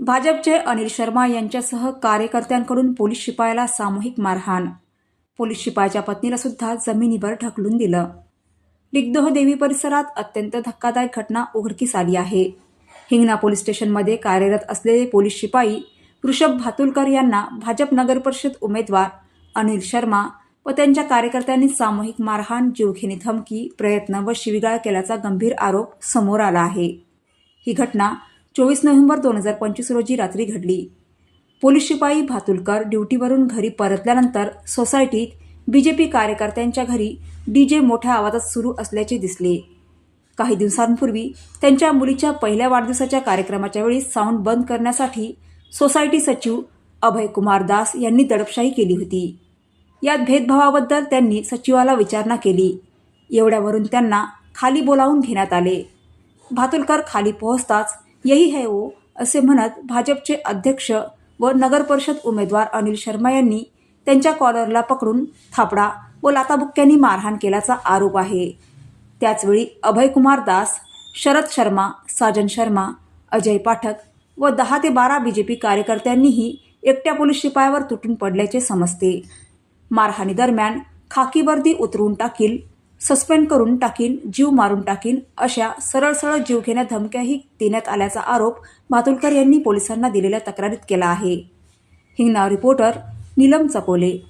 भाजपचे अनिल शर्मा यांच्यासह कार्यकर्त्यांकडून पोलीस शिपायाला सामूहिक मारहाण. पोलीस शिपायाच्या पत्नीला सुद्धा जमिनीवर ढकलून दिलं. लिग्दोह देवी परिसरात अत्यंत धक्कादायक घटना उघडकीस आली आहे. हिंगणा पोलीस स्टेशनमध्ये कार्यरत असलेले पोलीस शिपाई ऋषभ भातुलकर यांना भाजप नगरपरिषद उमेदवार अनिल शर्मा व त्यांच्या कार्यकर्त्यांनी सामूहिक मारहाण जीवघेणी धमकी प्रयत्न व शिवीगाळ केल्याचा गंभीर आरोप समोर आला आहे. ही घटना चोवीस नोव्हेंबर दोन हजार पंचवीस रोजी रात्री घडली. पोलीस शिपाई भातुलकर ड्युटीवरून घरी परतल्यानंतर सोसायटीत बीजेपी कार्यकर्त्यांच्या घरी डीजे मोठ्या आवाजात सुरू असल्याचे दिसले. काही दिवसांपूर्वी त्यांच्या मुलीच्या पहिल्या वाढदिवसाच्या कार्यक्रमाच्या वेळी साऊंड बंद करण्यासाठी सोसायटी सचिव अभय कुमार दास यांनी दडपशाही केली होती. यात भेदभावाबद्दल त्यांनी सचिवाला विचारणा केली. एवढ्यावरून त्यांना खाली बोलावून घेण्यात आले. भातुलकर खाली पोहोचताच यही है वो असे म्हणत भाजपचे अध्यक्ष व नगरपरिषद उमेदवार अनिल शर्मा यांनी त्यांच्या कॉलरला पकडून थापडा व लाताबुक्क्यांनी मारहाण केल्याचा आरोप आहे. त्याचवेळी अभयकुमार दास शरद शर्मा साजन शर्मा अजय पाठक व दहा ते बारा बी जे पी कार्यकर्त्यांनीही एकट्या पोलीस शिपायावर तुटून पडल्याचे समजते. मारहाणीदरम्यान खाकी वर्दी उतरून टाकील सस्पेंड करून टाकीन जीव मारून टाकीन अशा सरळ सरळ जीवघेण्या धमक्याही देण्यात आल्याचा आरोप मातुलकर यांनी पोलिसांना दिलेल्या तक्रारीत केला आहे. हिंगणाव रिपोर्टर नीलम चकोले.